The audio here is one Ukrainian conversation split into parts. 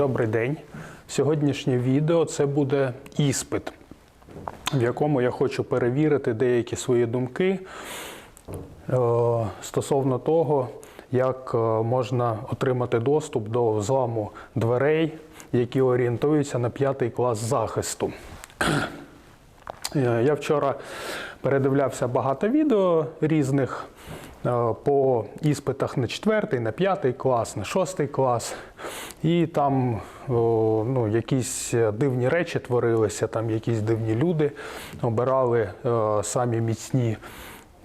Добрий день. Сьогоднішнє відео це буде іспит, в якому я хочу перевірити деякі свої думки е, стосовно того, як е, можна отримати доступ до взламу дверей, які орієнтуються на п'ятий клас захисту. Е, Я вчора передивлявся багато відео різних по іспитах на четвертий, на п'ятий клас, на шостий клас. І там ну, якісь дивні речі творилися, там якісь дивні люди обирали е, самі міцні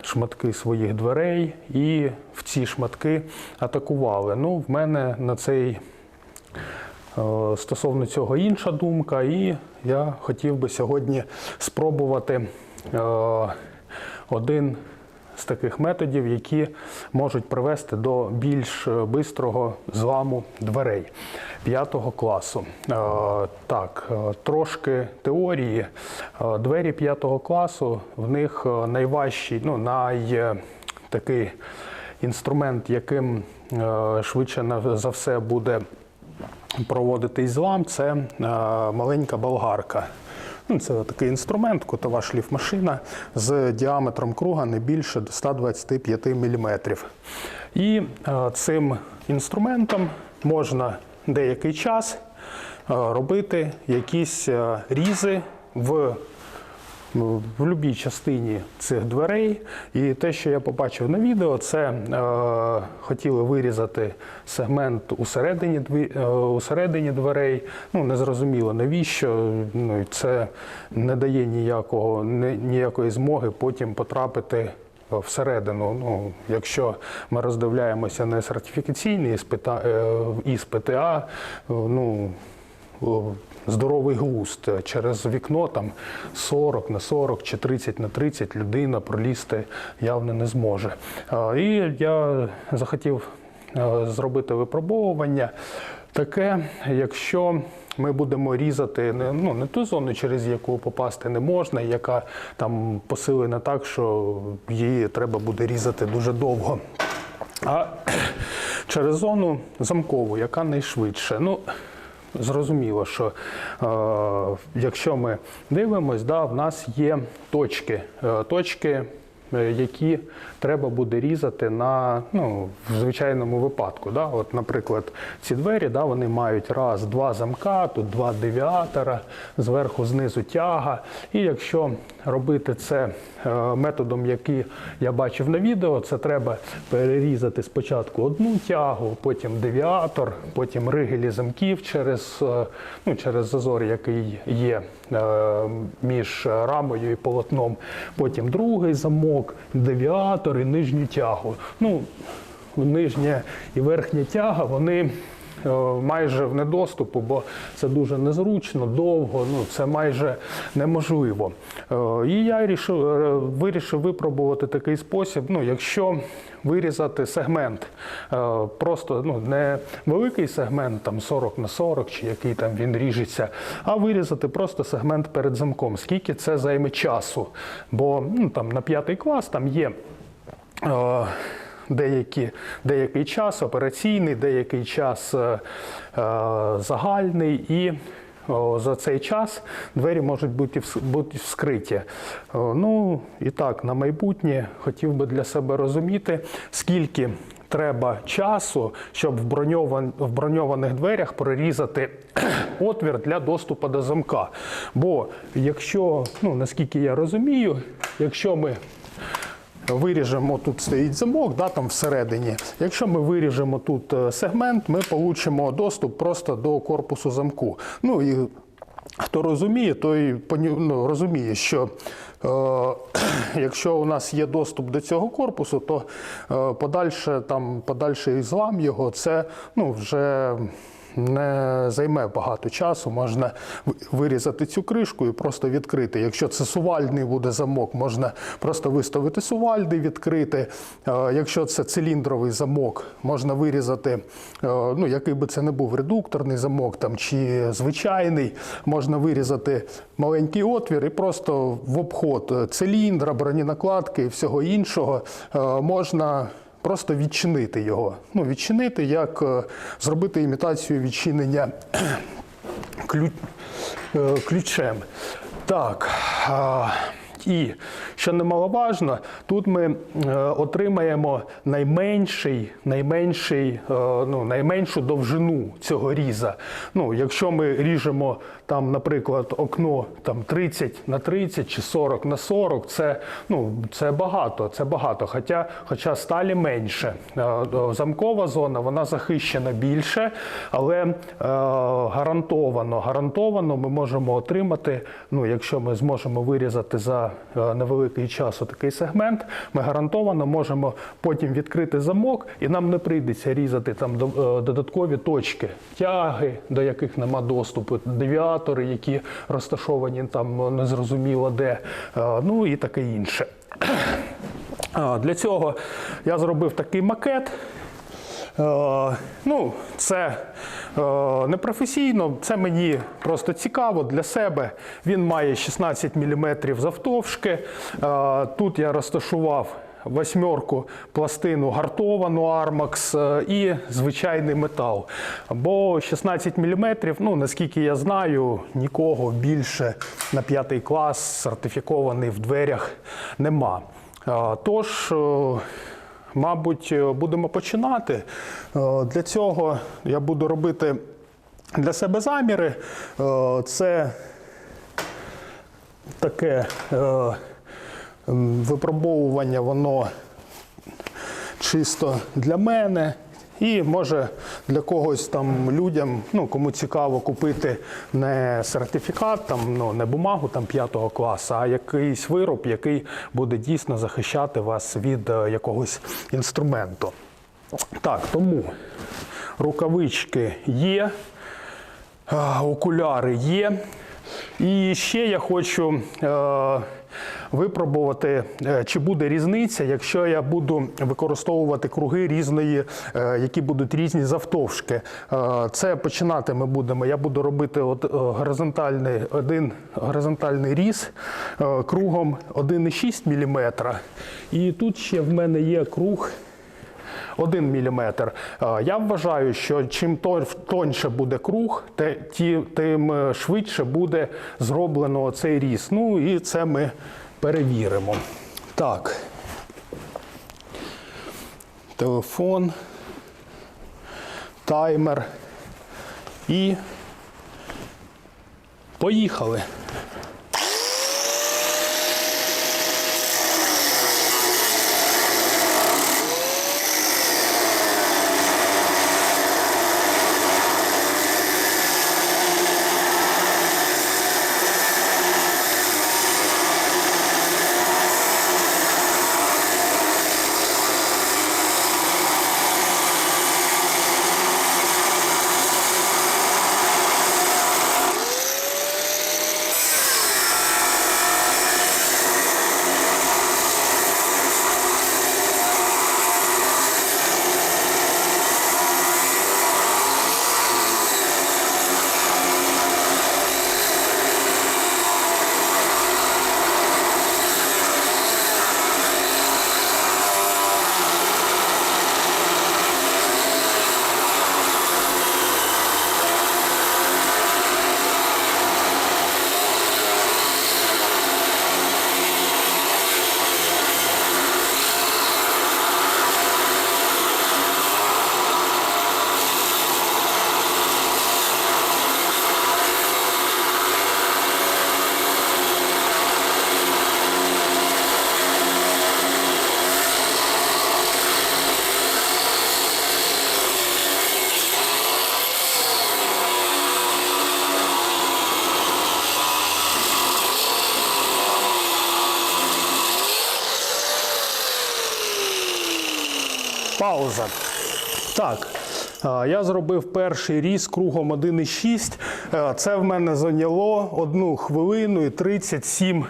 шматки своїх дверей і в ці шматки атакували. Ну, в мене на цей Е, Стосовно цього інша думка, і я хотів би сьогодні спробувати е, один з таких методів, які можуть привести до більш бистрого зламу дверей п'ятого класу. Е, Так, е, трошки теорії. Е, Двері п'ятого класу в них е, найважчий, ну най е, такий інструмент, яким е, швидше за все буде проводити злам, це е, маленька болгарка. Це такий інструмент, котова шліфмашина з діаметром круга не більше 125 мм. І е, цим інструментом можна деякий час е, робити якісь е, різи в в будь-якій частині цих дверей. І те, що я побачив на відео, це е, хотіли вирізати сегмент усередині, е, усередині дверей. Ну, не зрозуміло навіщо. Ну, це не дає ніякого, ні- ніякої змоги потім потрапити. Всередину, ну, якщо ми роздивляємося не сертифікаційні іспита, е, іспити, а ну, здоровий глузд. Через вікно там 40 на 40 чи 30 на 30 людина пролізти явно не зможе. І я захотів е, зробити випробовування таке, якщо ми будемо різати ну, не ту зону, через яку попасти не можна, яка там посилена так, що її треба буде різати дуже довго. А через зону замкову, яка найшвидше. Ну, Зрозуміло, що е, якщо ми дивимось, да, в нас є точки, е, точки, які треба буде різати на ну, в звичайному випадку. Да. От, наприклад, ці двері да, вони мають раз, два замка, тут два девіатора, зверху, знизу тяга. І якщо робити це е, методом, який я бачив на відео, це треба перерізати спочатку одну тягу, потім девіатор, потім ригелі замків через, е, ну, через зазор, який є е, між рамою і полотном, потім другий замок, девіатор і нижню тягу. Ну, нижня і верхня тяга, вони е, майже в недоступу, бо це дуже незручно, довго, ну це майже неможливо. Е, І я рішив, е, вирішив випробувати такий спосіб. Ну, якщо вирізати сегмент, е, просто ну, не великий сегмент, там 40 на 40, чи який там він ріжеться, а вирізати просто сегмент перед замком. Скільки це займе часу? Бо ну, там на п'ятий клас там є. е, Деякі, деякий час операційний, деякий час е, е, загальний, і о, за цей час двері можуть бути, бути вскриті. О, ну і так, на майбутнє хотів би для себе розуміти, скільки треба часу, щоб в, броньован, в броньованих дверях прорізати отвір для доступу до замка. Бо якщо, ну наскільки я розумію, якщо ми Виріжемо тут стоїть замок, да, там всередині. Якщо ми виріжемо тут е, сегмент, ми получимо доступ просто до корпусу замку. Ну і хто розуміє, той ну, розуміє, що е, якщо у нас є доступ до цього корпусу, то е, подальше, там, подальший злам його це ну, вже не займе багато часу. Можна вирізати цю кришку і просто відкрити. Якщо це сувальний буде замок, можна просто виставити сувальди, відкрити. Е, Якщо це циліндровий замок, можна вирізати, е, ну який би це не був редукторний замок там чи звичайний, можна вирізати маленький отвір і просто в обход циліндра, броненакладки і всього іншого е, можна просто відчинити його. Ну, відчинити, як е, зробити імітацію відчинення ключ, е, ключем. Так. І що немаловажно, тут ми е, отримаємо найменший, найменший, е, ну, найменшу довжину цього різа. Ну, якщо ми ріжемо там, наприклад, окно там 30 на 30 чи 40 на 40, це, ну, це багато. Це багато. Хоча, хоча сталі менше. Е, Замкова зона вона захищена більше, але гарантовано, гарантовано ми можемо отримати, ну, якщо ми зможемо вирізати за невеликий час такий сегмент, ми гарантовано можемо потім відкрити замок, і нам не прийдеться різати там е, додаткові точки, тяги, до яких нема доступу, девіатори, які розташовані там незрозуміло де, е, ну і таке інше. Для цього я зробив такий макет. Е, ну, це е, не професійно, це мені просто цікаво для себе. Він має 16 мм завтовшки. Е, тут я розташував восьмерку пластину гартовану е, і звичайний метал. Бо 16 мм, ну наскільки я знаю, нікого більше на п'ятий клас сертифікований в дверях нема. Тож. Мабуть, е, будемо починати. Е, Для цього я буду робити для себе заміри. Е, Це таке випробовування, воно чисто для мене. І може для когось там людям, ну кому цікаво купити не сертифікат, там ну не бумагу там п'ятого класу, а якийсь вироб, який буде дійсно захищати вас від е, якогось інструменту. Так, тому рукавички є, е, окуляри є. І ще я хочу е, випробувати, е, чи буде різниця, якщо я буду використовувати круги різної, е, які будуть різні завтовшки. Е, це починати ми будемо. Я буду робити от, горизонтальний, один горизонтальний різ кругом 1,6 мм. І тут ще в мене є круг 1 мм. Я вважаю, що чим тон- тоньше буде круг, тим швидше буде зроблено цей різ. Ну і це ми перевіримо. Так. Телефон, таймер і поїхали. Пауза. Так. е, Я зробив перший різ кругом 1,6. Е, Це в мене зайняло 1 хвилину і 37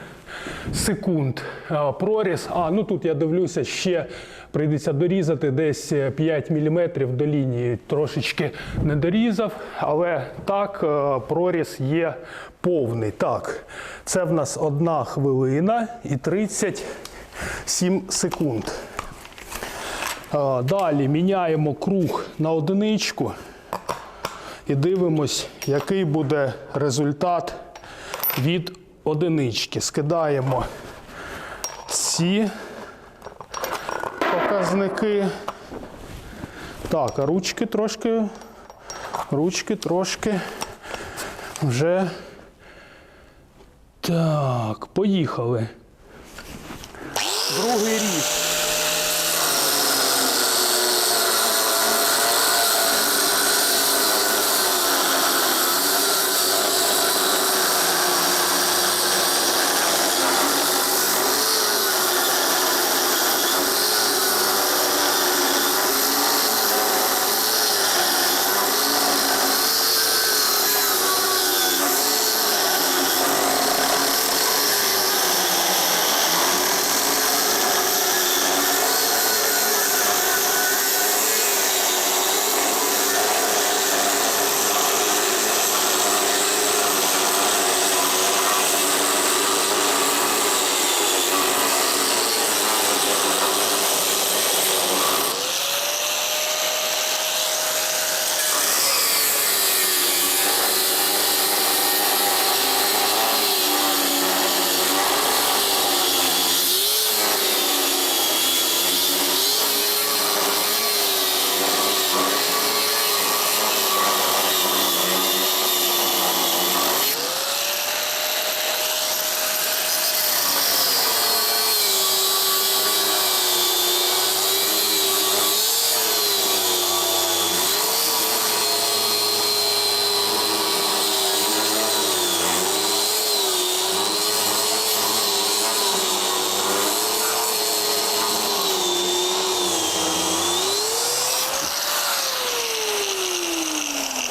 секунд. Е, Проріз. А, ну тут я дивлюся, ще прийдеться дорізати десь 5 мм до лінії. Трошечки не дорізав, але так, е, проріз є повний. Так, це в нас 1 хвилина і 37 секунд. Далі міняємо круг на одиничку і дивимось, який буде результат від одинички. Скидаємо ці показники. Так, а ручки трошки, ручки трошки вже. Так, поїхали. Другий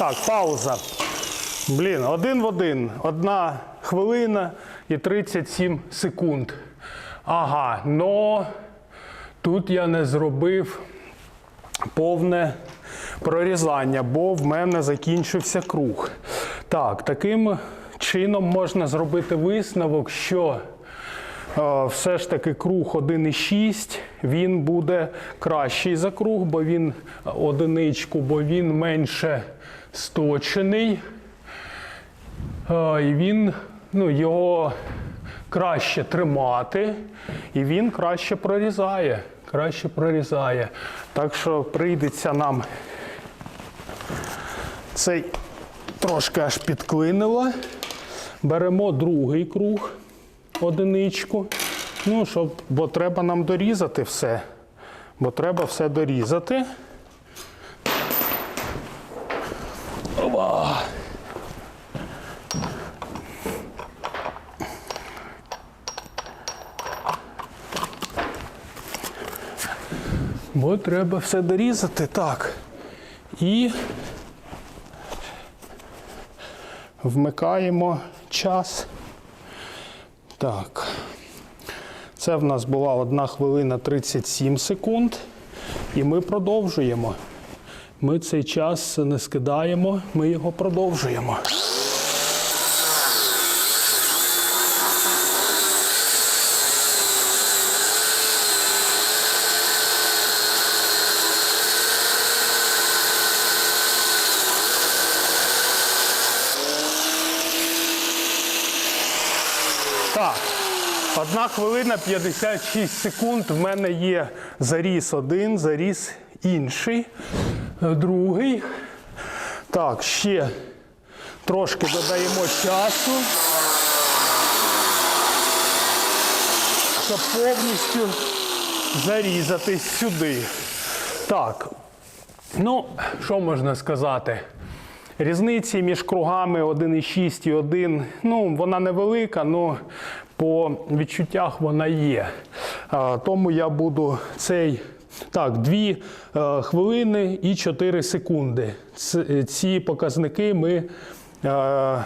Так, пауза. Блін, один в один. Одна хвилина і 37 секунд. Ага, но тут я не зробив повне прорізання, бо в мене закінчився круг. Так, таким чином можна зробити висновок, що е, все ж таки круг 1,6 він буде кращий за круг, бо він е, одиничку, бо він менше сточений. І він, ну, його краще тримати, і він краще прорізає. Краще прорізає. Так що прийдеться нам цей трошки аж підклинило. Беремо другий круг, одиничку. Ну, щоб, бо треба нам дорізати все. Бо треба все дорізати. Бо треба все дорізати так. І вмикаємо час. Так. Це в нас була 1 хвилина 37 секунд. І ми продовжуємо. Ми цей час не скидаємо, ми його продовжуємо. Одна хвилина 56 секунд. В мене є заріз один, заріз інший, другий. Так, ще трошки додаємо часу, щоб повністю зарізатись сюди. Так, ну, що можна сказати? Різниці між кругами 1,6 і 1, ну, вона невелика, але по відчуттях вона є. Тому я буду цей. Так, 2 е, хвилини і 4 секунди. Ці показники ми, е,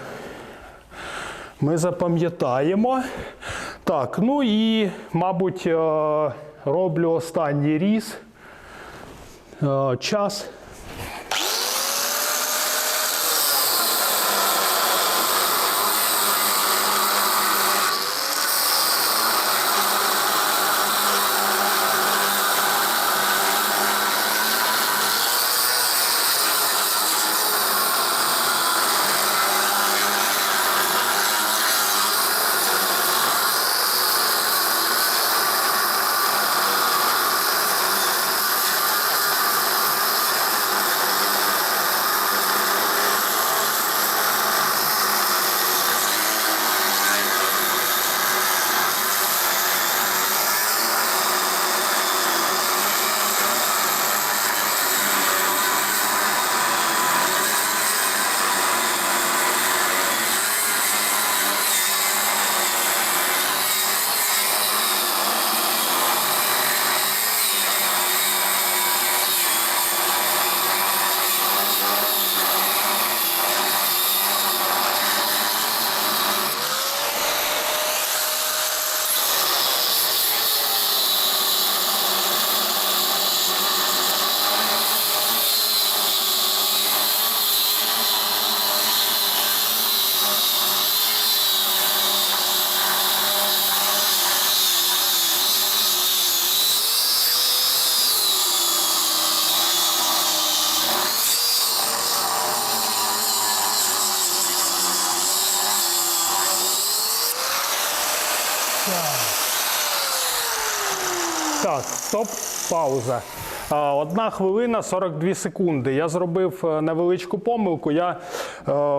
ми запам'ятаємо. Так, ну і, мабуть, е, роблю останній різ. Е, Час. Пауза. Одна хвилина 42 секунди. Я зробив е, невеличку помилку. Я, е,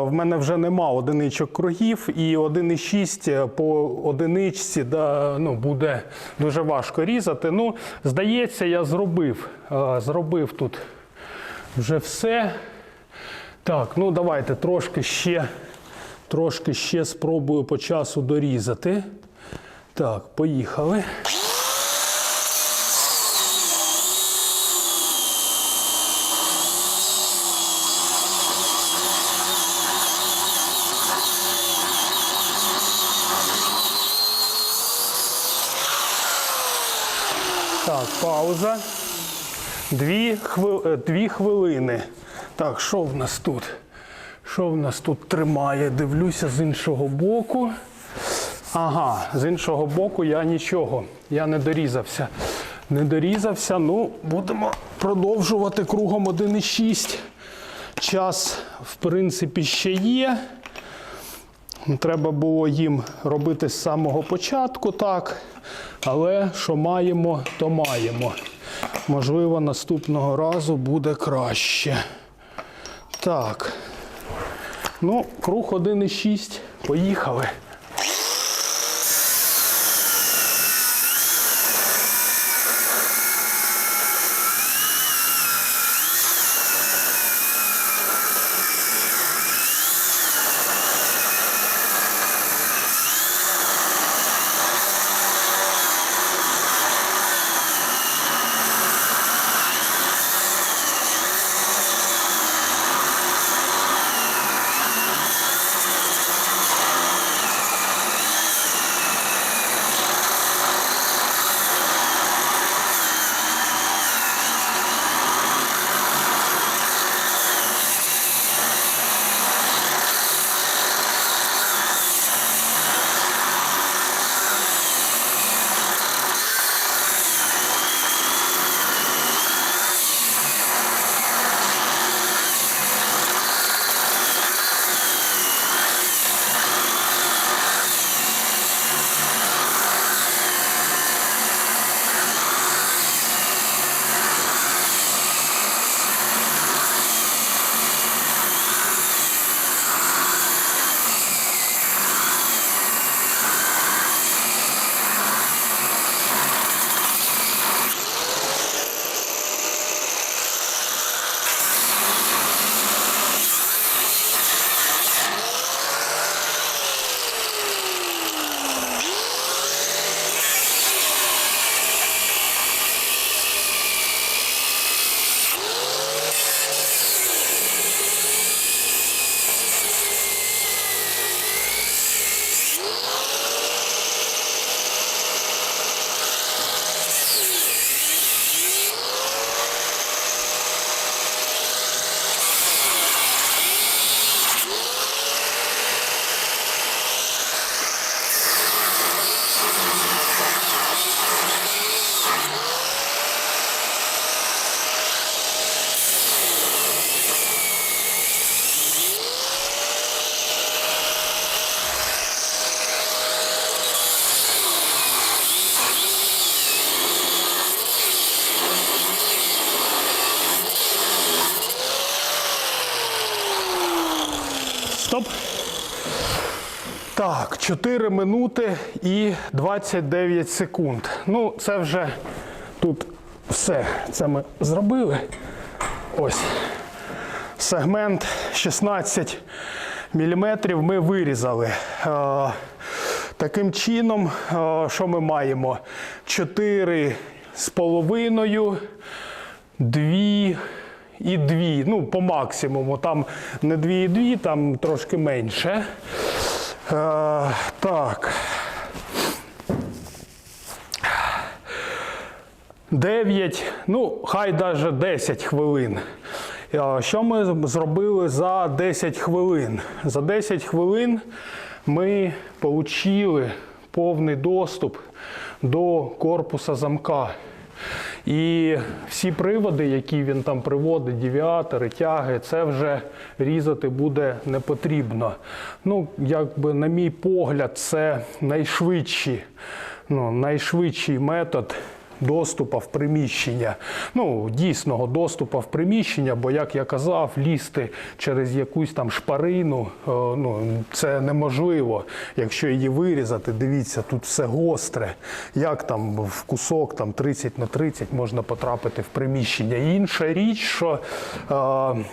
в мене вже нема одиничок кругів, і 1,6 по одиничці да, ну, буде дуже важко різати. Ну, здається, я зробив. е, Зробив тут вже все. Так, ну давайте трошки ще, трошки ще спробую по часу дорізати. Так, поїхали. Так, пауза. Дві, хвил... е, Дві хвилини. Так, що в нас тут? Що в нас тут тримає? Дивлюся з іншого боку. Ага, з іншого боку я нічого. Я не дорізався. Не дорізався. Ну, будемо продовжувати кругом 1,6. Час, в принципі, ще є. Треба було їм робити з самого початку, так. Але що маємо, то маємо. Можливо, наступного разу буде краще. Так. Ну, круг 1,6. Поїхали. Так, 4 минути і 29 секунд. Ну, це вже тут все. Це ми зробили. Ось. Сегмент 16 мм ми вирізали. Е, таким чином, е, що ми маємо? 4 з половиною, 2 і 2, ну, по максимуму. Там не 2 і 2, там трошки менше. Е, так. 9, ну, хай навіть 10 хвилин. Е, Що ми зробили за 10 хвилин? За 10 хвилин ми отримали повний доступ до корпуса замка. І всі приводи, які він там приводить, девіатори, тяги, це вже різати буде не потрібно. Ну, якби, на мій погляд, це найшвидший, ну, найшвидший метод доступу в приміщення. Ну, дійсного доступу в приміщення, бо, як я казав, лізти через якусь там шпарину, е, ну, це неможливо. Якщо її вирізати, дивіться, тут все гостре. Як там в кусок там, 30 на 30 можна потрапити в приміщення. Інша річ, що е,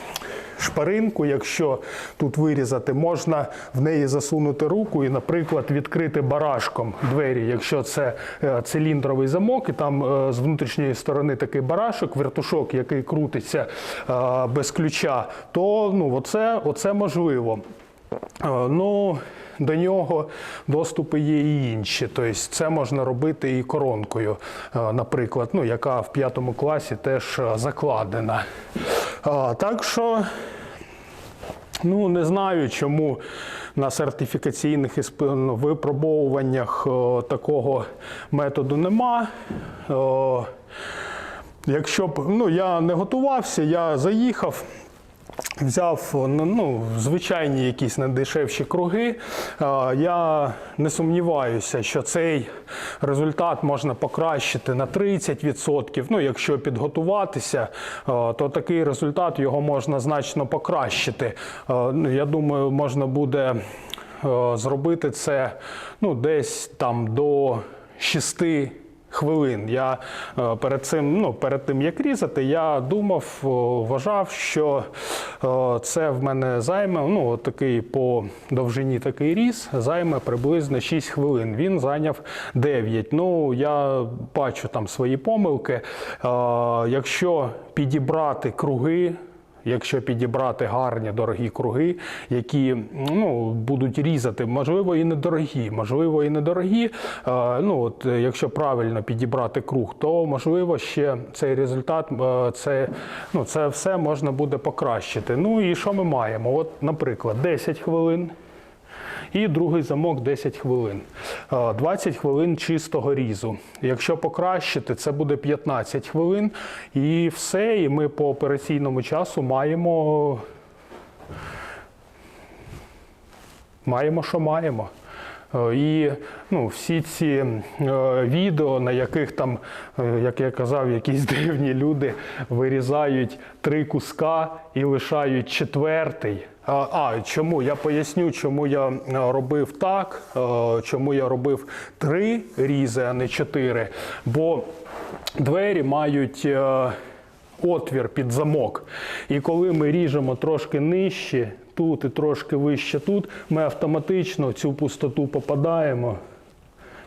шпаринку, якщо тут вирізати, можна в неї засунути руку і, наприклад, відкрити барашком двері, якщо це е, циліндровий замок, і там е, з внутрішньої сторони такий барашок, вертушок, який крутиться е, без ключа, то ну, оце, оце можливо. Ну, до нього доступи є і інші. Тобто це можна робити і коронкою, наприклад, ну, яка в п'ятому класі теж закладена. Так що Ну, не знаю, чому на сертифікаційних ну, випробовуваннях е, такого методу нема. Е, якщо б ну, я не готувався, я заїхав. Взяв ну, ну, звичайні якісь найдешевші круги. Я не сумніваюся, що цей результат можна покращити на 30%. Ну, якщо підготуватися, то такий результат його можна значно покращити. Ну, Я думаю, можна буде зробити це ну, десь там до 6 хвилин. Я е, перед цим, ну, перед тим як різати, я думав, вважав, що е, це в мене займе, ну, такий по довжині такий різ, займе приблизно 6 хвилин. Він зайняв 9. Ну, я бачу там свої помилки. Е, Якщо підібрати круги, Якщо підібрати гарні дорогі круги, які ну, будуть різати, можливо, і недорогі, можливо, і недорогі. Е, Ну, от, якщо правильно підібрати круг, то можливо ще цей результат, е, це, ну, це все можна буде покращити. Ну і що ми маємо? От, наприклад, 10 хвилин. І другий замок 10 хвилин. Е, 20 хвилин чистого різу. Якщо покращити, це буде 15 хвилин. І все. І ми по операційному часу маємо. Маємо, що маємо. Е, І ну, всі ці е, відео, на яких там, е, як я казав, якісь дивні люди вирізають три куска і лишають четвертий. А, чому? Я поясню, чому я е, робив так, е, чому я робив три різи, а не чотири. Бо двері мають. е, отвір під замок. І коли ми ріжемо трошки нижче, тут і трошки вище тут, ми автоматично в цю пустоту попадаємо.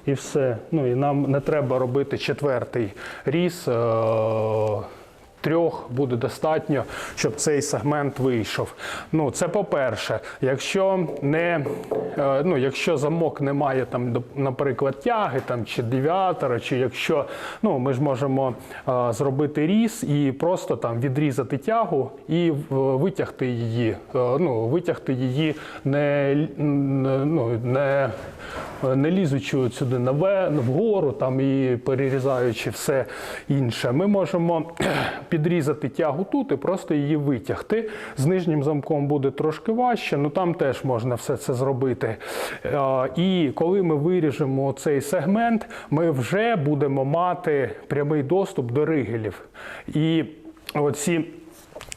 І все. Ну і нам не треба робити четвертий різ. Трьох буде достатньо, щоб цей сегмент вийшов. Ну, це по-перше. Якщо не е, ну, якщо замок не має там, наприклад, тяги там чи девіатора, чи якщо ну, ми ж можемо е, зробити різ і просто там відрізати тягу і витягти її. Е, ну, витягти її не, ну, не, не лізучи от сюди наве, вгору там і перерізаючи все інше. Ми можемо підрізати тягу тут і просто її витягти. З нижнім замком буде трошки важче, але там теж можна все це зробити. І коли ми виріжемо цей сегмент, ми вже будемо мати прямий доступ до ригелів. І оці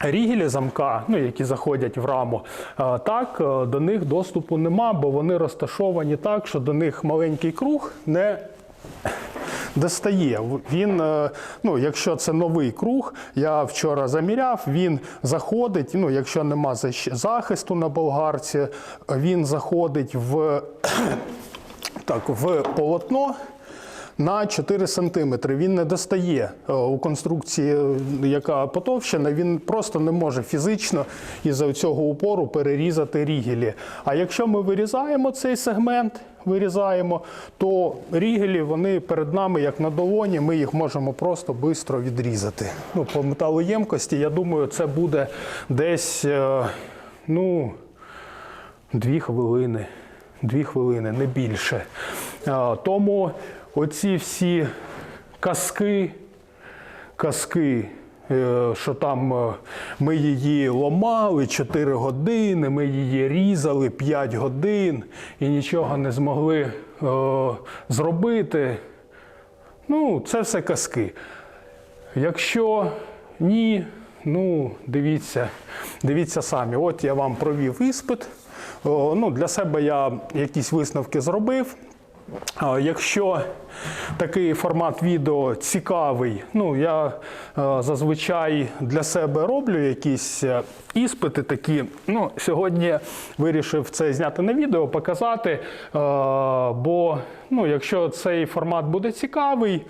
Рігелі замка, ну, які заходять в раму, е, так е, до них доступу нема, бо вони розташовані так, що до них маленький круг не достає. Він, е, ну, якщо це новий круг, я вчора заміряв, він заходить, ну, якщо нема захисту на болгарці, він заходить в, так, в полотно. На 4 сантиметри він не достає е, у конструкції, е, яка потовщена, він просто не може фізично із цього упору перерізати рігелі. А якщо ми вирізаємо цей сегмент, вирізаємо, то рігелі вони перед нами як на долоні, ми їх можемо просто швидко відрізати. Ну, по металоємкості, я думаю, це буде десь е, ну, Дві хвилини, дві хвилини, не більше. Тому оці всі казки, казки, е, що там е, ми її ломали 4 години, ми її різали 5 годин і нічого не змогли е, зробити. Ну, це все казки. Якщо ні, ну дивіться, дивіться самі. От я вам провів іспит. Ну, для себе я якісь висновки зробив. Якщо такий формат відео цікавий, ну я е, зазвичай для себе роблю якісь е, іспити такі. Ну, сьогодні вирішив це зняти на відео, показати. е, Бо ну, якщо цей формат буде цікавий,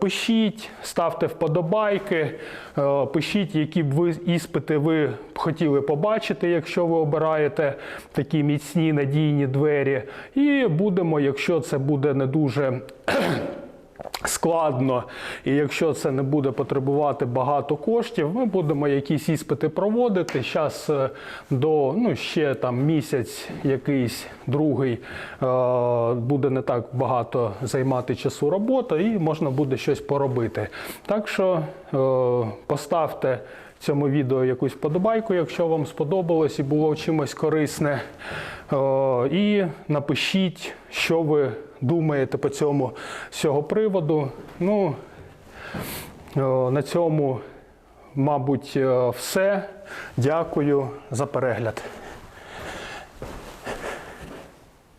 пишіть, ставте вподобайки, пишіть, які б ви іспити ви хотіли побачити, якщо ви обираєте такі міцні надійні двері. І будемо, якщо це буде не дуже складно, і якщо це не буде потребувати багато коштів, ми будемо якісь іспити проводити. Зараз до ну, ще там місяць, якийсь другий е, буде не так багато займати часу роботи, і можна буде щось поробити. Так що е, поставте цьому відео якусь вподобайку, якщо вам сподобалось і було чимось корисне. Е, І напишіть, що ви думаєте по цьому з цього приводу. Ну, на цьому, мабуть, е, все. Дякую за перегляд.